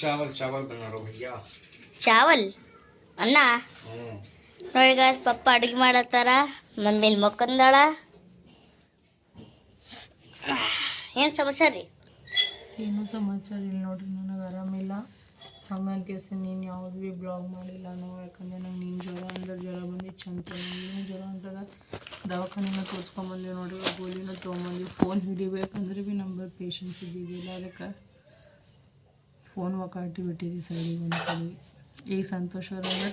ಚಾವಲ್ ಚಾವಲ್ ಬನ್ನಾರೋ ಭಯ್ಯ ಚಾವಲ್? ಅನ್ನ? ನೋಡಿ ಗಾಯ್ಸ್ ಪಪ್ಪ ಅಡುಗೆ ಮಾಡತ್ತಾರ. ಮಮ್ಮಿಲಿ ಮೇಲೆ ಏನು ಸಮಾಚಾರ ರೀ? ಏನು ಸಮಾಚಾರ ಇಲ್ಲ ನೋಡ್ರಿ ನನಗೆ ಆರಾಮಿಲ್ಲ. ಹಂಗಂತ ಕೇಸಿ ನೀನು ಯಾವ್ದು ಭೀ ಬ್ಲಾಗ್ ಮಾಡಿಲ್ಲ ನಾವು ಯಾಕಂದ್ರೆ ನಂಗೆ ನೀನು ಜ್ವರ ಅಂದ್ರೆ ಜ್ವರ ಬಂದಿತ್ತು ಚಂತ ನೀನು ಜ್ವರ ಅಂತದ ದವಾಖಾನೆನ ತೋರಿಸ್ಕೊಂಬಂದಿ ನೋಡಿ ಗೋಲಿನ ತೊಗೊಂಬಂದು ಫೋನ್ ಹಿಡಿಬೇಕಂದ್ರೆ ಭೀ ನಮ್ಮ ಪೇಷನ್ಸ್ ಇದ್ದಿದ್ದಿಲ್ಲ ಅದಕ್ಕೆ ಫೋನ್ ಒಕ್ಕಾಟಿ ಬಿಟ್ಟಿದ್ವಿ ಸೈಡಿಗೆ ಒಂದು ಕಡೆ ಈಗ ಸಂತೋಷ ಅವ್ರಂದ್ರೆ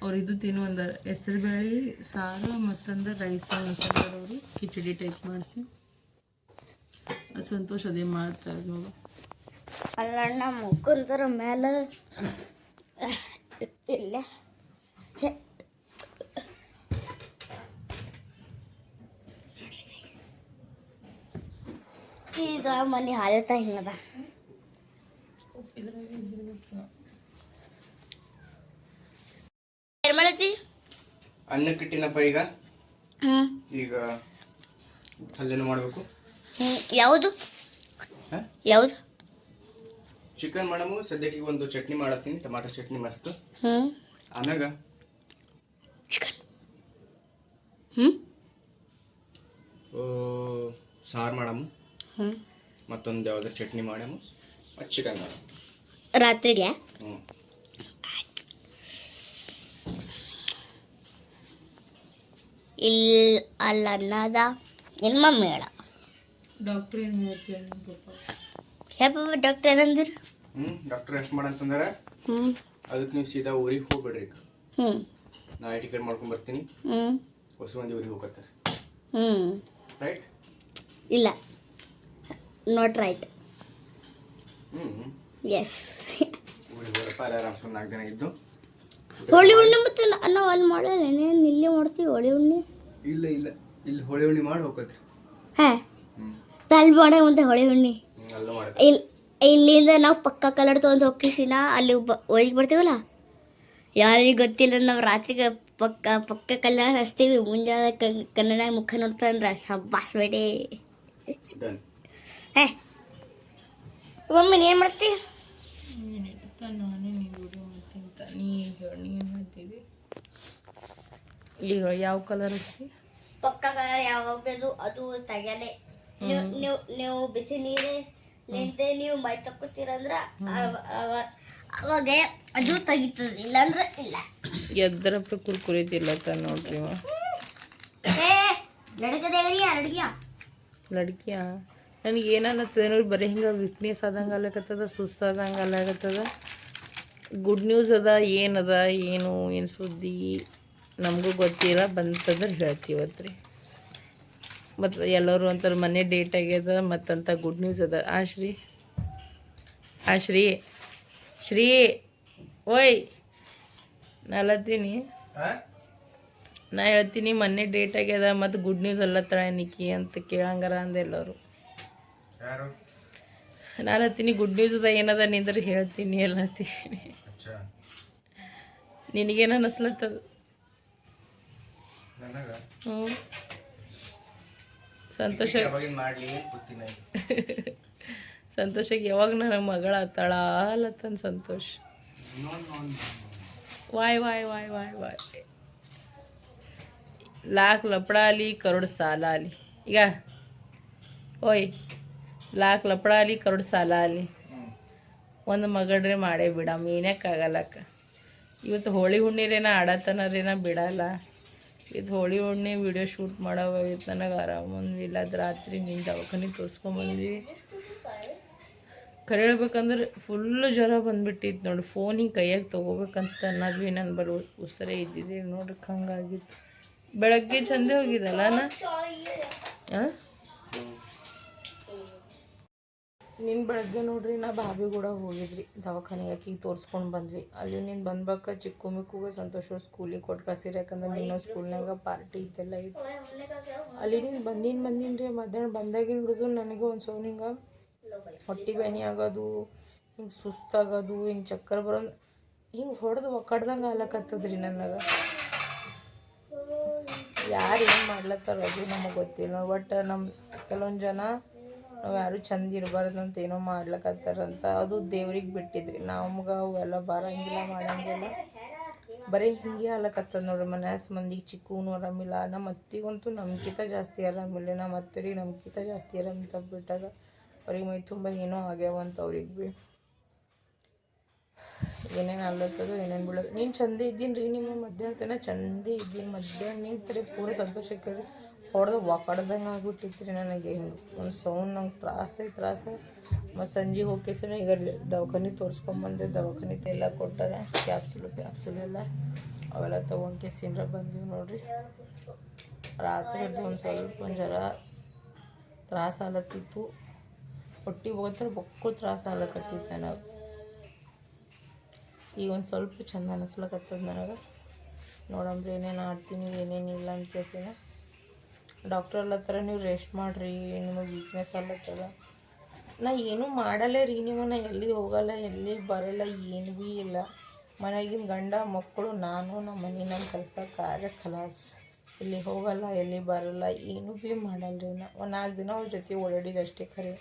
ಅವ್ರು ಇದು ತಿನ್ನು ಅಂದಾರ. ಹೆಸರು ಬೇಳೆ ಸಾರು ಮತ್ತಂದ್ರೆ ರೈಸ್ ಮಸಾಲೆ ಅವರು. ಕಿಚಡಿ ಟೈಪ್ ಮಾಡಿಸಿ. ಸಂತೋಷ ಅದೇ ಮಾಡ್ತಾರೆ ನೋಡು ಅಲ್ಲಣ್ಣ ಮುಕ್ಕಂತರ ಮೇಲೆ ಇಲ್ಲ ಈಗ ಮನೆ ಹಾಲತ ಹಿಂಗದ? ಏನ್ ಮಾಡತ್ತಿ ಅನ್ನಕ್ಕೆ ಇಟ್ಟಿನಪ್ಪ ಈಗ. ಹ್ಮ್. ಈಗ ಪಲ್ಯನೂ ಮಾಡಬೇಕು. ಯಾವುದು? ಯಾವುದು? ಚಿಕನ್ ಮಾಡಮು ಸದ್ಯಕ್ಕೆ ಈಗ ಒಂದು ಚಟ್ನಿ ಮಾಡತ್ತೀನಿ ಟೊಮ್ಯಾಟೊ ಚಟ್ನಿ ಮಸ್ತ್. ಹ್ಮ್. ಆಮ್ಯಾಗ? ಚಿಕನ್. ಹ್ಮ್? ಸಾರು ಮಾಡಮು. ಹ್ಮ್. ಮತ್ತೊಂದು ಯಾವ್ದಾರ ಚಟ್ನಿ ಮಾಡಮು ಮತ್ತು ಚಿಕನ್ ಮಾಡಮು. ರಾತ್ರಿಗೆ? ಹ್ಞೂ ಇಲ್ಲಿ ಅಲ್ಲ ಅನ್ನದ ಏನು ಮಮ್ಮಿ ಹೇಳ ಡಾಕ್ಟ್ರ್ ಏನು ಹೇಳ್ತೀಯ ನಿಮ್ಮ ಪಪ್ಪ ಹೇಳಪ್ಪ ಡಾಕ್ಟರ್ ಏನಂದಿರಿ? ಹ್ಞೂ ಡಾಕ್ಟರ್ ಎಷ್ಟು ಮಾಡಂತಂದ್ರೆ ಹ್ಞೂ ಅದಕ್ಕೆ ನೀವು ಸೀದಾ ಊರಿಗೆ ಹೋಗ್ಬೇಡ್ರಿ ಹ್ಞೂ ನಾಳೆ ಟಿಕೆಟ್ ಮಾಡ್ಕೊಂಡು ಬರ್ತೀನಿ. ಹ್ಞೂ ಹೊಸ ಮಂದಿ ಊರಿಗೆ ಹೋಗತ್ತಾರೆ ಹ್ಞೂ ರೈಟ್ ಇಲ್ಲ. ನಾಟ್ ರೈಟ್ ಹ್ಞೂ ಎಸ್ ಊರಿಗೆ ಹೋಗಪ್ಪ ಅಲ್ಲಿ ಆರಾಮ್ಸ್ ಒಂದು ನಾಲ್ಕು ಜನ ಇದ್ದು. ಹೋಳಿ ಹುಣ್ಣಿ ಮತ್ತು ನಾವು ಅಲ್ಲಿ ಮಾಡೋಣ ಇಲ್ಲೇ ಮಾಡ್ತೀವಿ ಹೋಳಿ ಹುಣ್ಣಿ ಇಲ್ಲ ಇಲ್ಲ. ಇಲ್ಲಿ ಹೋಳಿ ಹುಣ್ಣಿ ಮಾಡಿ ಹೋಗತ್ತೆ ಹಾಂ. ಅಲ್ಲಿ ಮಾಡೋ ಮುಂದೆ ಹೋಳಿ ಹುಣ್ಣಿ ಇಲ್ಲಿ ಇಲ್ಲಿಂದ ನಾವು ಪಕ್ಕ ಕಲರ್ ತೊಗೊಂಡು ಹೋಗ್ತೀಸಿನ ಅಲ್ಲಿ ಬ ಊರಿಗೆ ಬರ್ತೀವಲ್ಲ? ಯಾರಿಗೆ ಗೊತ್ತಿಲ್ಲ ನಾವು ರಾತ್ರಿಗೆ ಪಕ್ಕ ಪಕ್ಕ ಕಲ್ಯಾಣ ಹಚ್ತೀವಿ. ಮುಂಜಾನೆ ಕನ್ನಡ ಮುಖ ನೋಡ್ತಂದ್ರೆ ಸಬ್ಬಾಸ್ ಬೇಡಿ. ಹೇ. ಮಮ್ಮಿ ಏನು ಮಾಡ್ತಿ? ಈಗ ಯಾವ ಕಲರ್ ಪಕ್ಕ ಕಲರ್ ಯಾವಾಗ ಬೇಕು ಅದು ತೆಗೆಯಲೆ. ನೀವು ನೀವು ನೀವು ಬಿಸಿ ನೀರೇ ನಿಂತೆ ನೀವು ಮೈ ತಕ್ಕೋತೀರಂದ್ರ ಅವ- ಅವ- ಅವಾಗ ಅದು ತೆಗಿತದೆ ಇಲ್ಲಾಂದ್ರೆ ಇಲ್ಲ. ಎದ್ದರಪ್ಪ ಕುರ್ಕುರಿ ತಿಲ್ಲತ್ತ ನೋಡ್ರಿ ಇವ. ಏ ಲಡಕದೇವ್ರಿ ಅಡ್ಗಿಯ ಲಡ್ಕಿಯ ನನಗೆ ಏನನ್ನತ್ತದ ನೋಡಿ ಬರೀ ಹಿಂಗೆ ವೀಕ್ನೆಸ್ ಆದಂಗೆ ಅಲ್ಲಕತ್ತದ ಸುಸ್ತಾದಂಗೆ ಅಲ್ಲಾಗತ್ತದ ಗುಡ್ ನ್ಯೂಸ್ ಅದ ಏನದ ಏನು ಏನು ಸುದ್ದಿ ನಮಗೂ ಗೊತ್ತಿಲ್ಲ ಬಂತಂದ್ರೆ ಹೇಳ್ತೀವತ್ತು ರೀ ಮತ್ತು ಎಲ್ಲರೂ ಅಂತಾರೆ ಮನೆ ಡೇಟ್ ಆಗ್ಯದ ಮತ್ತಂತ ಗುಡ್ ನ್ಯೂಸ್ ಅದ. ಆ ಶ್ರೀ ಆ ಶ್ರೀ ಶ್ರೀ ಓಯ್ ನಾಲತ್ತೀನಿ ನಾ ಹೇಳ್ತೀನಿ ಮೊನ್ನೆ ಡೇಟ್ ಆಗ್ಯದ ಮತ್ತು ಗುಡ್ ನ್ಯೂಸ್ ಅಲ್ಲ ನಿಕ್ಕಿ ಅಂತ ಕೇಳಂಗಾರ ಅಂದೆ ಎಲ್ಲರು. ನಾನು ಹತ್ತೀನಿ ಗುಡ್ ನ್ಯೂಸ್ ಅದ ಏನದ ನಿಂದ್ರೆ ಹೇಳ್ತೀನಿ ಅಚ್ಚಾ. ನಿನಗೇನು ಅನ್ನಿಸ್ಲತ್ತದ ನನಗ? ಹ್ಞೂ ಸಂತೋಷ. ಸಂತೋಷಕ್ಕೆ ಯಾವಾಗ ನನ್ನ ಮಗಳ ತಳ ಅಲ್ಲತ್ತನ್ ಸಂತೋಷ್. ವಾಯ್ ವಾಯ್ ವಾಯ್ ವಾಯ್ ವಾಯ್. ಲಾಕ್ ಲಪಡ ಆಲಿ ಕರೋಡ್ ಸಾಲ ಆಲಿ ಈಗ. ಓಯ್. ಲಾಕ್ ಲಪಡಾಲಿ ಕರುಡ್ ಕರೋಡ್ ಸಾಲ ಆಲಿ ಒಂದು ಮಗಡ್ರೆ ಮಾಡೇ ಬಿಡ ಮೀನಕ್ಕಾಗಲ್ಲಕ್ಕ ಇವತ್ತು ಹೋಳಿ ಹುಣ್ಣಿರೇನ ಆಡತನರೇನ ಬಿಡಲ್ಲ. ಇದು ಹೋಳಿ ಹುಣ್ಣಿ ವಿಡಿಯೋ ಶೂಟ್ ಮಾಡೋವಾಗಿತ್ತು ನನಗೆ ಆರಾಮ ಒಂದಿಲ್ಲ ಅದು ರಾತ್ರಿ ನಿನ್ನ ದವಾಖಾನೆ ತೋರಿಸ್ಕೊಂಬಂದ್ವಿ ಕರೆ ಹೇಳ್ಬೇಕಂದ್ರೆ ಫುಲ್ಲು ಜ್ವರ ಬಂದ್ಬಿಟ್ಟಿತ್ತು ನೋಡಿ. ಫೋನ್ ಹಿಂಗೆ ತಗೋಬೇಕಂತ ತೊಗೋಬೇಕಂತ ಅನ್ನೋದ್ವಿ ನನ್ನ ಬರೋ ಉಸಿರೇ ಇದ್ದಿದ್ದೆ ನೋಡಕ್ಕೆ ಹಂಗಾಗಿತ್ತು ಬೆಳಗ್ಗೆ ಚಂದೇ ಹೋಗಿದ್ದಲ್ಲ ನಾ ಹಾಂ ನಿನ್ನ ಬೆಳಗ್ಗೆ ನೋಡ್ರಿ, ನಾ ಕೂಡ ಹೋಗಿದ್ರಿ. ದವಾಖಾನೆಗೆ ಆಕಿಗೆ ತೋರಿಸ್ಕೊಂಡು ಬಂದ್ವಿ. ಅಲ್ಲಿ ನೀನು ಬಂದ್ಬಾಕ ಚಿಕ್ಕು ಮಿಕ್ಕುಗೆ ಸಂತೋಷ ಸ್ಕೂಲಿಗೆ ಕೊಟ್ಟು ಕಳ್ಸಿರಿ ಯಾಕಂದ್ರೆ ನಿನ್ನ ಸ್ಕೂಲ್ನಾಗ ಪಾರ್ಟಿ ಇತ್ತೆಲ್ಲ ಇತ್ತು. ಅಲ್ಲಿ ನೀನು ಬಂದಿನ ಬಂದಿನ ರೀ, ಮಧ್ಯಾಹ್ನ ಬಂದಾಗಿನ ಹಿಡಿದು ನನಗೆ ಒಂದು ಸೌನ್ ಹಿಂಗೆ ಹೊಟ್ಟೆ ಬೆನಿ ಆಗೋದು, ಹಿಂಗೆ ಸುಸ್ತಾಗೋದು, ಹಿಂಗೆ ಚಕ್ಕರ್ ಬರೋದು, ಹಿಂಗೆ ಹೊಡೆದು ಒಕ್ಕಡ್ದಂಗೆ ಆಗ್ಲಕತ್ತದ್ರಿ ನನಗೆ. ಯಾರು ಏನು ಮಾಡ್ಲತ್ತಾರ ಅದು ನಮಗೆ ಗೊತ್ತಿಲ್ಲ ಒಟ್ಟು ನಮ್ಮ ಕೆಲವೊಂದು ಜನ ನಾವು ಯಾರು ಚಂದ ಇರಬಾರ್ದು ಅಂತ ಏನೋ ಮಾಡ್ಲಕತ್ತಾರಂತ ಅದು ದೇವ್ರಿಗೆ ಬಿಟ್ಟಿದ್ರಿ. ನಮ್ಗೆ ಅವೆಲ್ಲ ಬರಂಗಿಲ್ಲ ಮಾಡಂಗಿಲ್ಲ. ಬರೀ ಹಿಂಗೆ ಆಗ್ಲಕತ್ತದ ನೋಡ್ರಿ ಮನ್ಯಾಸ ಮಂದಿಗೆ ಚಿಕ್ಕೂನು ಆರಾಮಿಲ್ಲ. ನಮ್ಮ ಅತ್ತಿಗಂತೂ ನಮ್ಗಿಂತ ಜಾಸ್ತಿ ಆರಾಮಿಲ್ಲ. ನಮ್ಮ ಅತ್ತರಿಗೆ ನಮ್ಗಿಂತ ಜಾಸ್ತಿ ಆರಾಮ ಬಿಟ್ಟಾಗ ಅವ್ರಿಗೆ ಮೈ ತುಂಬ ಏನೋ ಆಗ್ಯಾವಂತ ಅವ್ರಿಗೆ ಭೀ. ಏನೇನು ಅಲ್ಲತ್ತದ ಏನೇನು ಬೀಳೋದು ನೀನು ಚಂದ ಇದ್ದೀನಿ ರೀ ನಿಮ್ಮ ಮಧ್ಯಾಹ್ನ ತನಕ ಚಂದೇ ಇದ್ದೀನಿ ಮಧ್ಯಾಹ್ನ. ನಿಂತರೆ ಪೂರ ಸಂತೋಷಕ್ಕೆ ಹೊಡೆದು ಒಕ್ಕಡ್ದಂಗೆ ಆಗ್ಬಿಟ್ಟಿತ್ತು ರೀ ನನಗೆ. ಹಿಂಗೆ ಒಂದು ಸೌಂಡ್ ನಂಗೆ ತ್ರಾಸೆ, ತ್ರಾಸ. ಮತ್ತು ಸಂಜೆ ಹೋಗಿ ಈಗ ದವಾಖಾನೆ ತೋರಿಸ್ಕೊಂಬಂದೆ ದವಾಖಾನೆ ಎಲ್ಲ ಕೊಟ್ಟಾರೆ. ಕ್ಯಾಪ್ಸುಲು, ಕ್ಯಾಪ್ಸುಲ್ ಎಲ್ಲ ಅವೆಲ್ಲ ತೊಗೊಂಡು ಕೇಸಿಂದ್ರ ಬಂದೀವಿ ನೋಡಿರಿ. ರಾತ್ರಿ ಒಂದು ಸ್ವಲ್ಪ ಒಂದು ಜರ ತ್ರಾಸ ಆಲತ್ತಿತ್ತು. ಹೊಟ್ಟೆ ಹೋಗ್ತಾರೆ ಬಕ್ಕು ತ್ರಾಸ ಆಲಕತ್ತಿತ್ತು ನನಗೆ. ಈಗ ಒಂದು ಸ್ವಲ್ಪ ಚಂದ ಅನಿಸ್ಲಕತ್ತದ ನನಗೆ. ನೋಡಂಬ್ರಿ ಏನೇನು ಆಡ್ತೀನಿ ಏನೇನಿಲ್ಲ ಅಂತ ಕೇಸಿನ. ಡಾಕ್ಟರ್ ಅಲ್ಲತ್ತರ ನೀವು ರೆಸ್ಟ್ ಮಾಡಿರಿ ನಿಮಗೆ ವೀಕ್ನೆಸ್ ಅಲ್ಲತ್ತದ ನಾ ಏನೂ ಮಾಡಲ್ಲ ರೀ ನೀವು ನಾ ಎಲ್ಲಿ ಹೋಗಲ್ಲ ಎಲ್ಲಿ ಬರಲ್ಲ, ಏನು ಭೀ ಇಲ್ಲ. ಮನೆಯಾಗಿನ ಗಂಡ ಮಕ್ಕಳು ನಾನು ನಮ್ಮ ಮನೆ ನಮ್ಮ ಕೆಲಸ, ಕಾರ್ಯ ಕಲಾಸ್ ಇಲ್ಲಿ ಹೋಗಲ್ಲ ಎಲ್ಲಿ ಬರಲ್ಲ, ಏನೂ ಭೀ ಮಾಡಲ್ಲ ರೀ ನಾ. ಒಂದು ನಾಲ್ಕು ದಿನ ಅವ್ರ ಜೊತೆ ಓಡಾಡಿದ ಅಷ್ಟೇ ಖರೆ.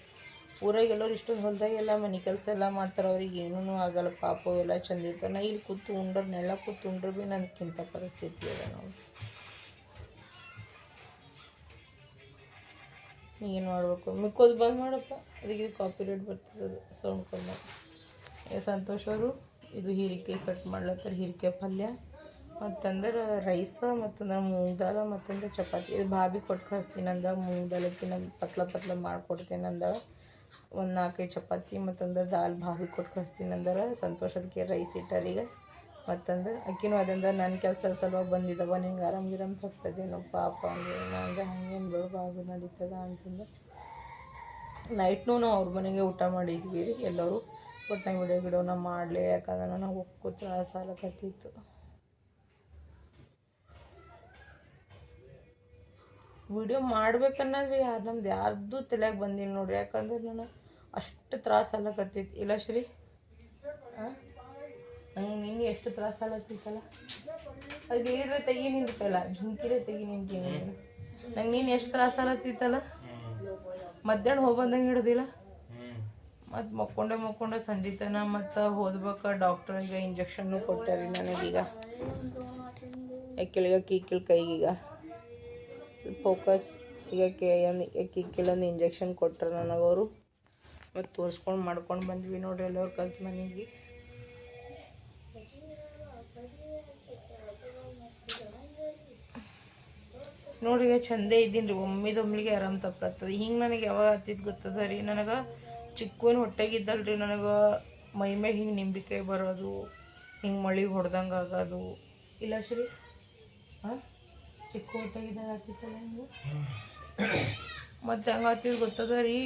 ಊರಾಗ ಎಲ್ಲರು ಇಷ್ಟೊಂದು ಹೊಲ್ದಾಗೆಲ್ಲ ಮನೆ ಕೆಲಸ ಎಲ್ಲ ಮಾಡ್ತಾರೆ, ಅವ್ರಿಗೆ ಏನೂ ಆಗಲ್ಲ, ಪಾಪ ಎಲ್ಲ ಚಂದ ಇರ್ತಾರೆ. ನಾ ಇಲ್ಲಿ ಕೂತು ಉಂಡ್ರೆ, ನೆಲ ಕೂತು ಉಂಡ್ರೆ ಭೀ ನನಗಿಂತ ಪರಿಸ್ಥಿತಿ ಅದ ನೋಡಿ ಏನು ಮಾಡಬೇಕು ಮಿಕ್ಕೋದು ಬಂದ್ ಮಾಡಪ್ಪ. ಅದಕ್ಕೆ ಕಾಪಿ ರೇಟ್ ಬರ್ತದೆ ಸೌಂಡ್ ಕಮ್ಮಿ. ಸಂತೋಷ್ ಅವರು, ಇದು ಹೀರಿಕಾಯಿ ಕಟ್ ಮಾಡ್ಲತ್ತರ ಹೀರಿಕಾಯಿ ಪಲ್ಯ. ಮತ್ತಂದ್ರೆ ರೈಸ ಮತ್ತಂದ್ರೆ ಮೂಂಗ್ ದಾಲ, ಮತ್ತಂದ್ರೆ ಚಪಾತಿ. ಇದು ಭಾಬಿ ಕೊಟ್ಟು ಕಳಿಸ್ತೀನಿ ಅಂದ ಮೂಂಗ್ ದಾಲಕ್ಕಿ ನಾನು ಪತ್ಲ ಪತ್ಲ ಮಾಡ್ಕೊಡ್ತೀನಿ ಅಂದ ಒಂದು ನಾಲ್ಕೈದು ಚಪಾತಿ, ಮತ್ತಂದ್ರೆ ದಾಲ್ ಭಾಬಿ ಕೊಟ್ಟು ಕಳಿಸ್ತೀನಿ ಅಂದ್ರೆ ಸಂತೋಷದಕ್ಕೆ ರೈಸ್ ಇಟ್ಟಾರೀಗ. ಮತ್ತಂದ್ರೆ ಅಕ್ಕಿನೂ ಅದಂದ್ರೆ ನನ್ನ ಕೆಲಸ ಸಲುವಾಗಿ ಬಂದಿದ್ದವ. ನಿಂಗೆ ಆರಾಮ್ ಗಿರಾಮ್ ತಪ್ಪದೇನೋ ಪಾಪ ಅಂದ್ರೆ ನಂಗೆ ಹಂಗೇನು ಬೆಳಬಾರ್ದು ನಡೀತದ ಅಂತಂದ್ರೆ ನೈಟ್ನೂ ನಾವು ಅವ್ರ ಮನೆಗೆ ಊಟ ಮಾಡಿದ್ವಿ ರೀ ಎಲ್ಲರೂ. ಬಟ್ ನಾ ವಿಡಿಯೋ ಗಿಡೋನ ಮಾಡಲಿ ಯಾಕಂದ್ರೆ ನನಗೆ ಒಕ್ಕು ತ್ರಾಸ ಆಲಕತ್ತಿತ್ತು ವಿಡಿಯೋ ಮಾಡ್ಬೇಕನ್ನೋದು ಯಾರು ನಮ್ದು ಯಾರ್ದು ತಲೆಯಾಗ ಬಂದಿಲ್ಲ ನೋಡ್ರಿ. ಯಾಕಂದ್ರೆ ನಾನು ಅಷ್ಟು ತ್ರಾಸ ಆಲಕತ್ತಿತ್ತು ಇಲ್ಲ ಶ್ರೀ? ಹಾಂ ನಂಗೆ ನಿಂಗೆ ಎಷ್ಟು ತ್ರಾಸ ಆಗತ್ತಿತ್ತಲ್ಲ ಅದು ಹೇಳಿದ್ರೆ ತೆಗಿ ನಿಂತಲ್ಲ ಜುಂಕಿರೆ ತೆಗಿ ನಿಂತಿ ನಂಗೆ ನೀನು ಎಷ್ಟು ತ್ರಾಸ ಆಗತ್ತಿತ್ತಲ್ಲ ಮಧ್ಯಾಹ್ನ ಹೋಗಿ ಬಂದಂಗೆ ಹಿಡ್ದಿಲ್ಲ? ಮತ್ತು ಮಕ್ಕೊಂಡೆ ಮಕ್ಕೊಂಡೆ ಸಂಜೆ ತನ ಮತ್ತು ಹೋದ್ಬೇಕ ಡಾಕ್ಟ್ರಿಗೆ ಇಂಜೆಕ್ಷನ್ನು ಕೊಟ್ಟಾರಿ ನನಗೀಗ ಎಕ್ಕಿಳಿಗ ಕೀಕಿಳ ಕೈಗೀಗ ಫೋಕಸ್ ಈಗ ಕೆ ಕಿಕ್ಕಿಳೊಂದು ಇಂಜೆಕ್ಷನ್ ಕೊಟ್ಟರು ನನಗವರು ಮತ್ತು ತೋರಿಸ್ಕೊಂಡು ಮಾಡ್ಕೊಂಡು ಬಂದ್ವಿ ನೋಡ್ರಿ ಎಲ್ಲರು ಕಲ್ತು ಮನೆಗೆ. ನೋಡ್ರಿ ಚಂದೇ ಇದ್ದೀನಿ ರೀ. ಒಮ್ಮಿದೊಮ್ಮಿಗೆ ಆರಾಮ್ ತಪ್ಪತ್ತದ ಹಿಂಗೆ ನನಗೆ ಯಾವಾಗ ಹತ್ತಿದ್ದು ಗೊತ್ತದ ರೀ? ನನಗೆ ಚಿಕ್ಕವನ್ ಹೊಟ್ಟೆಗಿದ್ದಲ್ರಿ. ನನಗೆ ಮೈಮೇ ಹಿಂಗೆ ನಿಂಬಿಕಾಯಿ ಬರೋದು, ಹಿಂಗೆ ಮಳೆ ಹೊಡೆದಂಗೆ ಆಗೋದು. ಇಲ್ಲ ಶ್ರೀ? ಹಾಂ ಚಿಕ್ಕ ಹೊಟ್ಟೆಗಿದ್ದಾಗ ಆಗ್ತಿತ್ತಲ್ಲ ಹಿಂಗೆ? ಮತ್ತು ಹೆಂಗೆ ಆಗ್ತಿದ್ದು ಗೊತ್ತದ ರೀ?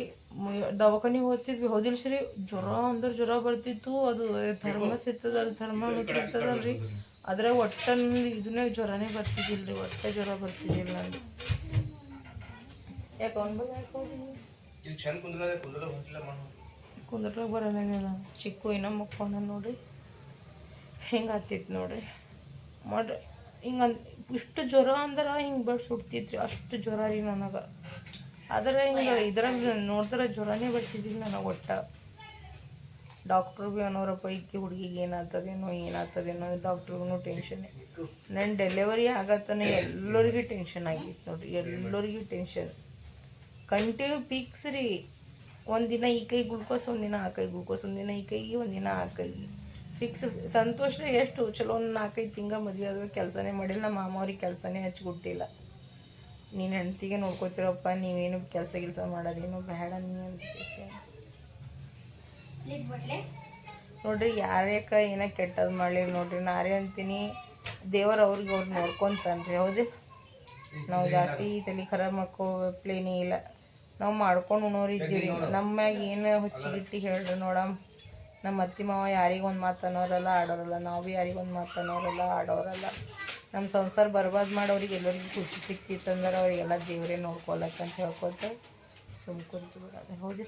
ದವಾಖಾನಿಗೆ ಹೋಗ್ತಿದ್ವಿ. ಹೋದಿಲ್ಲ ಶ್ರೀ? ಜ್ವರ ಅಂದ್ರೆ ಜ್ವರ ಬರ್ತಿತ್ತು. ಅದು ಥರ್ಮಸ್ ಇರ್ತದ, ಅದು ಇರ್ತದಲ್ಲ ಅದ್ರಾಗ ಒಟ್ಟು ಒಟ್ಟಲ್ಲಿ ಇದನ್ನೇ ಜ್ವರನೇ ಬರ್ತಿದ್ದಿಲ್ಲ ರೀ ಒಟ್ಟೆ ಜ್ವರ ಬರ್ತಿದ್ದಿಲ್ಲ. ನನಗೆ ಯಾಕೆ ಕುಂದ್ರಾಗ ಬರಲ್ಲ ಚಿಕ್ಕು ಇನ್ನೂ ಮಕ್ಕೊಂಡ ನೋಡ್ರಿ. ಹಿಂಗೆ ಆತಿತ್ತು ನೋಡ್ರಿ. ಮಾಡ್ರಿ ಹಿಂಗೆ ಇಷ್ಟು ಜ್ವರ ಅಂದ್ರೆ ಹಿಂಗೆ ಸುಡ್ತಿದ್ರಿ ಅಷ್ಟು ಜ್ವರ ರೀ ನನಗೆ. ಆದರೆ ಹಿಂಗೆ ಇದ್ರಾಗ ನೋಡಿದ್ರೆ ಜ್ವರನೇ ಬರ್ತಿದ್ದಿಲ್ಲ ನನಗೆ ಒಟ್ಟ. ಡಾಕ್ಟ್ರು ಭೀ ಅನ್ನೋರಪ್ಪ ಈಕಿ ಹುಡುಗಿಗೆ ಏನಾಗ್ತದೇನೋ ಏನಾಗ್ತದೇನೋ, ಡಾಕ್ಟ್ರಿಗೂ ಟೆನ್ಷನ್ ನನ್ನ ಡೆಲಿವರಿ ಆಗತ್ತಾನೆ ಎಲ್ಲರಿಗೂ ಟೆನ್ಷನ್ ಆಗಿತ್ತು ನೋಡ್ರಿ, ಎಲ್ಲರಿಗೂ ಟೆನ್ಷನ್ ಕಂಟಿನ್ಯೂ ಪೀಕ್ಸ್ ರೀ. ಒಂದಿನ ಈ ಕೈ ಗ್ಲುಕೋಸ್ ಒಂದಿನ ಆ ಕೈ ಗ್ಲುಕೋಸ್ ಒಂದಿನ ಈ ಕೈಗೆ, ಒಂದಿನ ಆ ಕೈಗೆ. ಫಿಕ್ಸ್ ಸಂತೋಷ ಎಷ್ಟು ಚಲೋ ಒಂದು ನಾಲ್ಕೈದು ತಿಂಗಳ ಮದುವೆ ಆದ್ರೆ ಕೆಲಸನೇ ಮಾಡಿಲ್ಲ, ನಮ್ಮ ಮಾಮ ಅವ್ರಿಗೆ ಕೆಲಸನೇ ಹಚ್ಕೊಟ್ಟಿಲ್ಲ ನೀನು ಹೆಂಡ್ತಿಗೆ ನೋಡ್ಕೋತಿರಪ್ಪ, ನೀವೇನು ಕೆಲಸ ಕೆಲಸ ಮಾಡೋದೇನು ಬೇಡ ನೀನು ಅಂತ. ನೋಡ್ರಿ ಯಾರ್ಯಾಕ ಏನ ಕೆಟ್ಟದ್ದು ಮಾಡಲಿ ನೋಡ್ರಿ. ನಾರೇ ಅಂತೀನಿ, ದೇವರ ಅವ್ರಿಗೆ ಅವ್ರು ನೋಡ್ಕೊಂತಾನ್ರಿ ಹೌದು? ನಾವು ಜಾಸ್ತಿ ತಲೆ ಖರಾಬ್ ಮಾಡ್ಕೋ ಪ್ಲೇನೇ ಇಲ್ಲ. ನಾವು ಮಾಡ್ಕೊಂಡು ಉಣೋರು ಇದ್ದೀವಿ ನಮ್ಮ ಮ್ಯಾಗ ಏನು ಹುಚ್ಚಿಗಿಟ್ಟಿ ಹೇಳ್ರಿ ನೋಡಮ್. ನಮ್ಮ ಅತ್ತಿ ಮಾವ ಯಾರಿಗೊಂದು ಮಾತು ಅನ್ನೋರಲ್ಲ, ಆಡೋರಲ್ಲ. ನಾವು ಭೀ ಯಾರಿಗೊಂದು ಮಾತು ಅನ್ನೋರಲ್ಲ, ಆಡೋರಲ್ಲ. ನಮ್ಮ ಸಂಸಾರ ಬರ್ಬಾದ್ ಮಾಡೋರಿಗೆ ಎಲ್ಲರಿಗೂ ಖುಷಿ ಸಿಕ್ತಿತ್ತಂದ್ರೆ ಅವರಿಗೆಲ್ಲ ದೇವರೇ ನೋಡ್ಕೊಳಕ್ಕಂತ ಹೇಳ್ಕೊತ ಸುಮ್ ಕುಂತು ಬಿಡೋದು. ಹೌದು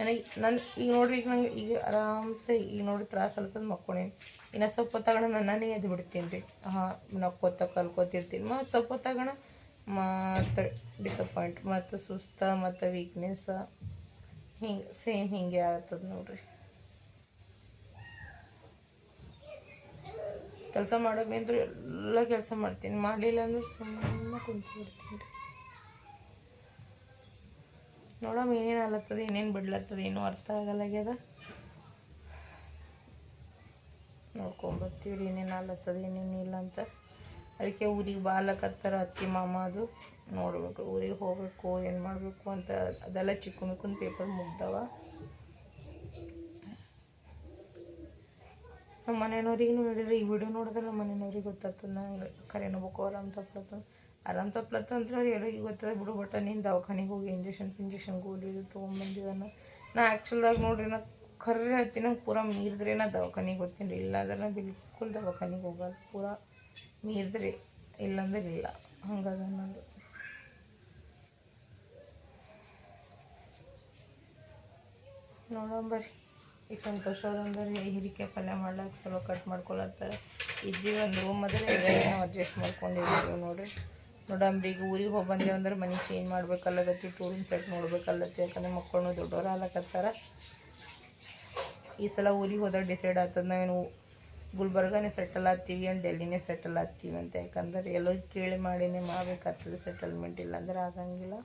ನನಗೆ ನಾನು ಈಗ ನೋಡ್ರಿ, ಈಗ ನಂಗೆ ಈಗ ಆರಾಮ್ಸೆ ಈಗ ನೋಡಿ ತ್ರಾಸ ಅಲ್ತದ ಮಕ್ಕೊಂಡೇನಿ ಇನ್ನು ಸ್ವಲ್ಪ ಹೊತ್ತಾಗಣ ನನ್ನನೇ ಎದ್ದು ಬಿಡ್ತೀನಿ ರೀ. ಹಾಂ, ನಕ್ಕೋತ ಕಲ್ಕೋತಿರ್ತೀನಿ. ಮತ್ತು ಸ್ವಲ್ಪ ಹೊತ್ತಾಗಣ ಮತ್ತು ಡಿಸಪಾಯಿಂಟ್ ಮತ್ತು ಸುಸ್ತ, ಮತ್ತು ವೀಕ್ನೆಸ್ ಹಿಂಗೆ ಸೇಮ್ ಹಿಂಗೆ ಆಗ್ತದೆ ನೋಡ್ರಿ. ಕೆಲಸ ಮಾಡೋ ನಿಂತ್ರು ಎಲ್ಲ ಕೆಲಸ ಮಾಡ್ತೀನಿ. ಮಾಡಲಿಲ್ಲ ಅಂದ್ರೆ ಸುಮ್ಮನೆ ಕುಂತು ಬಿಡ್ತೀನಿ ರೀ. ನೋಡಮ್ಮ ಏನೇನು ಆಲತ್ತದ ಏನೇನು ಬಿಡ್ಲತ್ತದ, ಏನೂ ಅರ್ಥ ಆಗಲ್ಲಾಗ್ಯದ ನೋಡ್ಕೊಂಬರ್ತೀವಿ ರೀ ಏನೇನು ಆಲತ್ತದ ಏನೇನು ಇಲ್ಲ ಅಂತ. ಅದಕ್ಕೆ ಊರಿಗೆ ಬಾಲಕತ್ತರ ಅತ್ತಿ ಮಾಮ ಅದು. ನೋಡ್ಬೇಕು, ಊರಿಗೆ ಹೋಗ್ಬೇಕು, ಏನು ಮಾಡಬೇಕು ಅಂತ, ಅದೆಲ್ಲ ಚಿಕ್ಕ ಪೇಪರ್ ಮುಗ್ದವ. ನಮ್ಮ ಮನೆಯವ್ರಿಗೆ ನೋಡಿರಿ ಈ ವಿಡಿಯೋ ನೋಡಿದ್ರೆ ನಮ್ಮ ಮನೆಯವ್ರಿಗೆ ಗೊತ್ತಾಗ್ತದೆ, ನಂಗೆ ಕರೆನೋ ಬೇಕು ಅಂತ ತಪ್ಲತ್ತ ಆರಾಮ್ ತಪ್ಲತ್ತ ಅಂದ್ರೆ ಅವ್ರು ಎಲ್ಲರಿಗೆ ಗೊತ್ತದ ಬಿಡು ಬಟ್ ನೀನು ದವಾಖಾನೆಗೆ ಹೋಗಿ ಇಂಜೆಕ್ಷನ್ ಇಂಜೆಕ್ಷನ್ ಗೋಲಿ ತೊಗೊಂಬಂದಿದ್ದಾನ ನಾ ಆ್ಯಕ್ಚುಲ್ದಾಗ ನೋಡ್ರಿ, ನಾ ಖರ್ರೆ ಹೇಳ್ತೀನಿ, ನಂಗೆ ಪೂರಾ ಮೀರಿದ್ರೆ, ನಾ ದವಾಖಾನೆಗೆ ಗೊತ್ತೀನಿ ರೀ ಇಲ್ಲಾಂದ್ರೆ ನಾ ಬಿಲ್ಕುಲ್ ದವಾಖಾನೆಗೆ ಹೋಗಲ್ಲ, ಪೂರಾ ಮೀರಿದ್ರಿ. ಇಲ್ಲಂದ್ರೆ ಇಲ್ಲ, ಹಂಗದ ನಂದು. ನೋಡೋಣ ಬರ್ರಿ. ಈ ಸಂತೋಷ ಅವ್ರಂದ್ರೆ ಹಿರಿಕೆ ಪಲ್ಯ ಮಾಡ್ಲಾಕ ಸ್ವಲ್ಪ ಕಟ್ ಮಾಡ್ಕೊಳತ್ತಾರೆ. ಇದ್ದೀವಿ ಒಂದು ರೂಮ್ ಅದ್ರೆ ನಾವು ಅಡ್ಜಸ್ಟ್ ಮಾಡ್ಕೊಂಡಿದ್ದೀವಿ ನೋಡ್ರಿ. ನೋಡಂಬ್ರಿ ಈಗ ಊರಿಗೆ ಹೋಗಿ ಬಂದೇವು ಅಂದ್ರೆ ಮನೆ ಚೇಂಜ್ ಮಾಡ್ಬೇಕಲ್ಲಗತ್ತಿ ಟೂ ರೂಮ್ ಸೆಟ್ ನೋಡ್ಬೇಕಲ್ಲತ್ತಿ ಯಾಕಂದ್ರೆ ಮಕ್ಕಳು ದೊಡ್ಡವ್ರು ಆಗ್ಲಕತ್ತಾರ. ಈ ಸಲ ಊರಿಗೆ ಹೋದಾಗ ಡಿಸೈಡ್ ಆಗ್ತದೆ ನಾವೇನು ಗುಲ್ಬರ್ಗನೇ ಸೆಟಲ್ ಆಗ್ತೀವಿ ಏನು ಡೆಲ್ಲಿನೇ ಸೆಟಲ್ ಆಗ್ತೀವಿ ಅಂತ. ಯಾಕಂದ್ರೆ ಎಲ್ಲರೂ ಕೇಳಿ ಮಾಡಿನೇ ಮಾಡಬೇಕಾಗ್ತದೆ ಸೆಟಲ್ಮೆಂಟ್ ಇಲ್ಲಾಂದ್ರೆ ಆಗಂಗಿಲ್ಲ.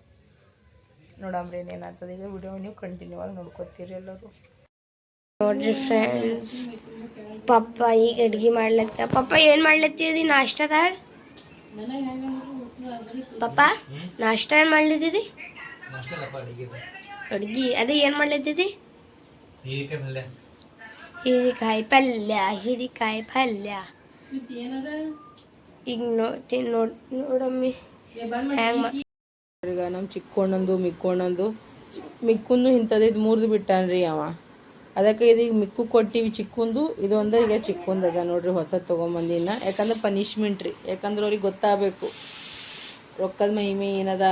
ನೋಡಂಬ್ರಿ ಏನೇನಾಗ್ತದೆ ಈಗ ವಿಡಿಯೋ ನೀವು ಕಂಟಿನ್ಯೂ ಆಗಿ ನೋಡ್ಕೋತೀರಿ ಎಲ್ಲರೂ. ನೋಡ್ರಿ ಫ್ರೆಂಡ್ಸ್ ಪಪ್ಪ ಈಗ ಅಡ್ಗೆ ಮಾಡ್ಲತ್ತ. ಪಪ್ಪ ಏನು ಮಾಡ್ಲತ್ತೀರಿ ನಾಷ್ಟದಾಗ ಪಪ್ಪ ನಾಷ್ಟ ಏನು ಮಾಡ್ಲಿದ್ದೀರಿ ಅಡ್ಗಿ ಅದೇ ಏನು ಮಾಡ್ಲಿದ್ದೀರಿ ಹೀರಿಕಾಯಿ ಪಲ್ಯ. ಹೀರಿಕಾಯಿ ಪಲ್ಯ ಈಗ ನೋಡ್ತೀನಿ ನೋಡ್ ನೋಡಮ್ಮಿ. ಹೆಂಗ್ ಈಗ ನಮ್ಮ ಚಿಕ್ಕೊಂಡಂದು ಮಿಕ್ಕೊಂಡಂದು ಮಿಕ್ಕುಂದು ಇಂಥದ್ದು ಇದು ಮುರಿದು ಬಿಟ್ಟಾನ್ರಿ ಅವ. ಅದಕ್ಕೆ ಇದೀಗ ಮಿಕ್ಕು ಕೊಟ್ಟಿವಿ ಚಿಕ್ಕುಂದು ಇದು ಅಂದ್ರೆ ಈಗ ಚಿಕ್ಕಂದದ ಅದ ನೋಡ್ರಿ ಹೊಸ ತೊಗೊಂಬಂದಿನ. ಯಾಕಂದ್ರೆ ಪನಿಷ್ಮೆಂಟ್ ರೀ. ಯಾಕಂದ್ರೆ ಅವ್ರಿಗೆ ಗೊತ್ತಾಗಬೇಕು. ರೊಕ್ಕದ ಮಹಿಮೆ ಏನದ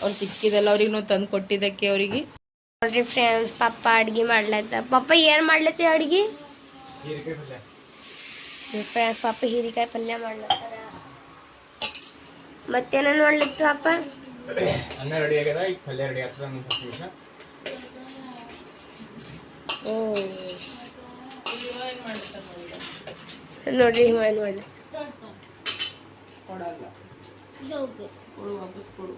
ಅವ್ರು ಸಿಕ್ಕಿದಲ್ಲ ಅವ್ರಿಗೆ ನಾವು ತಂದು ಕೊಟ್ಟಿದ್ದಕ್ಕೆ ಅವರಿಗೆ. ನೋಡ್ರಿ ಫ್ರೆಂಡ್ಸ್ ಪಪ್ಪ ಅಡ್ಗೆ ಮಾಡ್ಲತ್ತ. ಪಪ್ಪ ಏನು ಮಾಡ್ಲತ್ತಿ ಅಡ್ಗೆ? ಫ್ರೆಂಡ್ಸ್ ಪಪ್ಪ ಹೀರಿಕಾಯಿ ಪಲ್ಯ ಮಾಡ್ಲತ್ತಾರ. ಮತ್ತೇನ ಮಾಡ್ಲತ್ತ ಪಪ್ಪ? ಅನ್ನ ರೆಡಿ ಆಗ್ಯದ ಈಗ ಪಲ್ಯ ರೆಡಿ ಆಗ್ತದ ಒಂದು ಹತ್ತು ನಿಮಿಷ ಓ ನೋಡ್ರಿ ಮಾಡಿ ಮಾಡಿ ಕೊಡಲ್ಲ. ಕೊಡು ವಾಪಸ್ ಕೊಡು.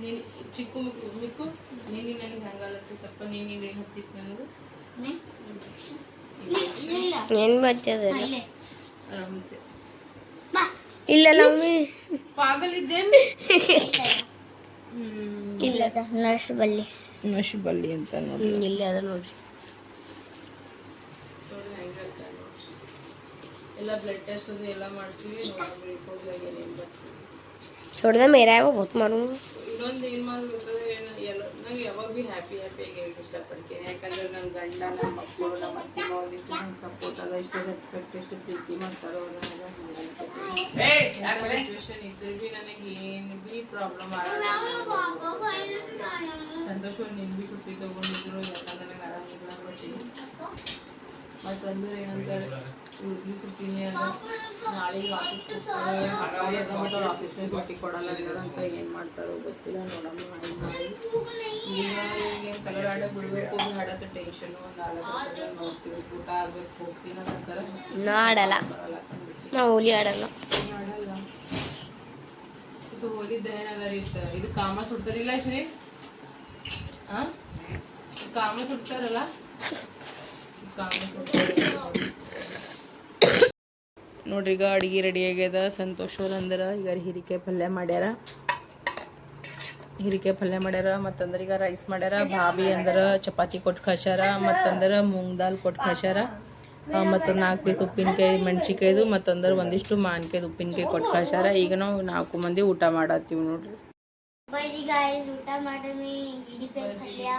ನೀನು ಚಿಕ್ಕು ಮಿಕ್ಕು ಮಿಕ್ಕು? ನೀನು ನನಗೆ ತಪ್ಪ ನೀನು ಏನು ಹತ್ತಿತ್ತು ನನಗೆ ಏನು ಬರ್ತದ ಆರಾಮಿಸಿ. ಇಲ್ಲ ಇಲ್ಲ. ನರ್ಸ್ ಬಲ್ಲಿ. ನಶ್ ಬಳ್ಳಿ ಅಂತ ನೋಡಿ ಇಲ್ಲ ಅದ ನೋಡ್ರಿ. ಎಲ್ಲ ಬ್ಲಡ್ ಟೆಸ್ಟ್ ಅದು ಎಲ್ಲ ಮಾಡಿಸಿವಿ ನೋಡಿ ರಿಪೋರ್ಟ್ದಾಗ ಏನೇನು ಬರ್ತದೆ छोड़ दे मेरा है वो बहुत मारूंगा ಇನ್ನೊಂದು ಏನು ಮಾಡ್ಬೇಕಂದ್ರೆ ಏನು ಎಲ್ಲ ನಂಗೆ ಯಾವಾಗ ಭೀ ಹ್ಯಾಪಿ ಹ್ಯಾಪಿಯಾಗಿ ಇರಕ್ಕೆ ಇಷ್ಟಪಡ್ತೀನಿ ಯಾಕಂದ್ರೆ ನನ್ನ ಗಂಡ ನನ್ನ ಮಕ್ಕಳು ನಮ್ಮ ಅತ್ತೆ ಮಾವ ಇಷ್ಟು ನಂಗೆ ಸಪೋರ್ಟ್ ಅದ ಇಷ್ಟು ರೆಸ್ಪೆಕ್ಟ್ ಎಷ್ಟು ಪ್ರೀತಿ ಮಾಡ್ತಾರೋ ಅವ್ರು ನನಗೆ ಸಿಚುವೇಶನ್ ಇದ್ರೆ ಭೀ ನನಗೆ ಏನು ಭೀ ಪ್ರಾಬ್ಲಮ್ ಆಗಲ್ಲ ಸಂತೋಷ ನಿನ್ ಭೀ ಸುಟ್ಟಿ ತಗೊಂಡಿದ್ರು ಯಾಕಂದ್ರೆ ನನಗೆ ಆರಾಮಿಲ್ಲ ಬರ್ತೀನಿ ಮತ್ತು ಅಂದ್ರೆ ಏನಂತಾರೆ ಸುತ್ತೀನಿ ನಾಳೆ ಆಫೀಸ್ ಅವ್ರು ಆಫೀಸ್ನಾಗ ಭೇಟಿ ಕೊಡಲ್ಲ ಅಂತ ಏನು ಮಾಡ್ತಾರೋ ಗೊತ್ತಿಲ್ಲ ನೋಡಮ್ಮ ಈಗ ಏನು ಕಲರ್ ಆಡೋ ಬಿಡಬೇಕು ಹಾಡತ್ತ ಟೆನ್ಷನು ಒಂದು ನಾಲ್ಕು ನೋಡ್ತೀವಿ ಊಟ ಆಗ್ಬೇಕು ಹೋಗ್ತೀನಿ ಅಂತಾರೆ ನಾ ಆಡಲ್ಲ ಹುಲಿ ಆಡಲ್ಲ. ಇದು ಹೋಲಿದ್ದ ಏನದ ರೀ ಇದು- ಕಾಮ ಸುಡ್ತಾರಿಲ್ಲ ಶ್ರೀ? ಹಾಂ ಕಾಮ ಸುಡ್ತಾರಲ್ಲ? ಕಾಮ ಸುಡ್ತಾರೆ ನೋಡ್ರಿ ಈಗ ಅಡಿಗೆ ರೆಡಿ ಆಗ್ಯದ. ಸಂತೋಷ ಅವ್ರು ಅಂದ್ರ ಈಗ ಹೀರಿಕಾಯಿ ಪಲ್ಯ ಮಾಡ್ಯಾರ. ಹೀರಿಕಾಯಿ ಪಲ್ಯ ಮಾಡ್ಯಾರ ಮತ್ತಂದ್ರೆ ಈಗ ರೈಸ್ ಮಾಡ್ಯಾರ ಭಾಬಿ ಅಂದ್ರೆ ಚಪಾತಿ ಕೊಟ್ಟು ಕಳ್ಸ್ಯಾರ ಮತ್ತಂದ್ರೆ ಮೂಂಗ್ ದಾಲ್ ಕೊಟ್ಟು ಕಳ್ಸ್ಯಾರ. ಮತ್ತು ನಾಲ್ಕು ಪೀಸ್ ಉಪ್ಪಿನಕಾಯಿ ಮೆಣ್ಸಿಕಾಯ್ದು ಮತ್ತಂದ್ರೆ ಒಂದಿಷ್ಟು ಮಾನ್ಕಾಯ್ದು ಉಪ್ಪಿನಕಾಯಿ ಕೊಟ್ಟು ಕಳ್ಸ್ಯಾರ. ಈಗ ನಾವು ನಾಲ್ಕು ಮಂದಿ ಊಟ ಮಾಡತ್ತೀವಿ ನೋಡ್ರಿ. ಹೀರಿಕಾಯಿ ಊಟ ಪಲ್ಯ.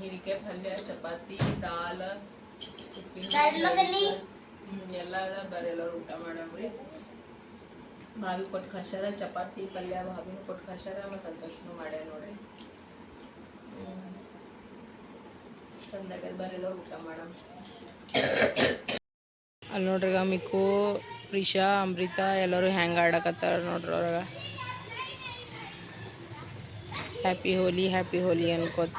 ಹಿರಿಕಾಯಿ ಚಪಾತಿ ದಾಲ್. ಎಲ್ಲ ಊಟ ಮಾಡಮ್ರಿ ಬಾವಿ ಕೊಟ್ಟು ಕಷಾರ ಚಪಾತಿ ಪಲ್ಯ ಬಾವಿನೂ ಕೊಟ್ಟು ಕಷಾರ ಮತ್ತು ಸಂತೋಷನೂ ಮಾಡ್ಯಾರ ನೋಡ್ರಿ. ಬರ್ರಿ ಎಲ್ಲರೂ ಊಟ ಮಾಡಮ್. ಅಲ್ಲಿ ನೋಡ್ರಿ ಗಮಿಕು ಮಿಕ್ಕು ಪ್ರಿಷಾ ಅಮೃತ ಎಲ್ಲರೂ ಹ್ಯಾಂಗ್ ಆಡಕತ್ತಾರ ನೋಡ್ರಿ ಅವ್ರಾಗ. ಹ್ಯಾಪಿ ಹೋಲಿ ಹ್ಯಾಪಿ ಹೋಲಿ ಅನ್ಕೋತ.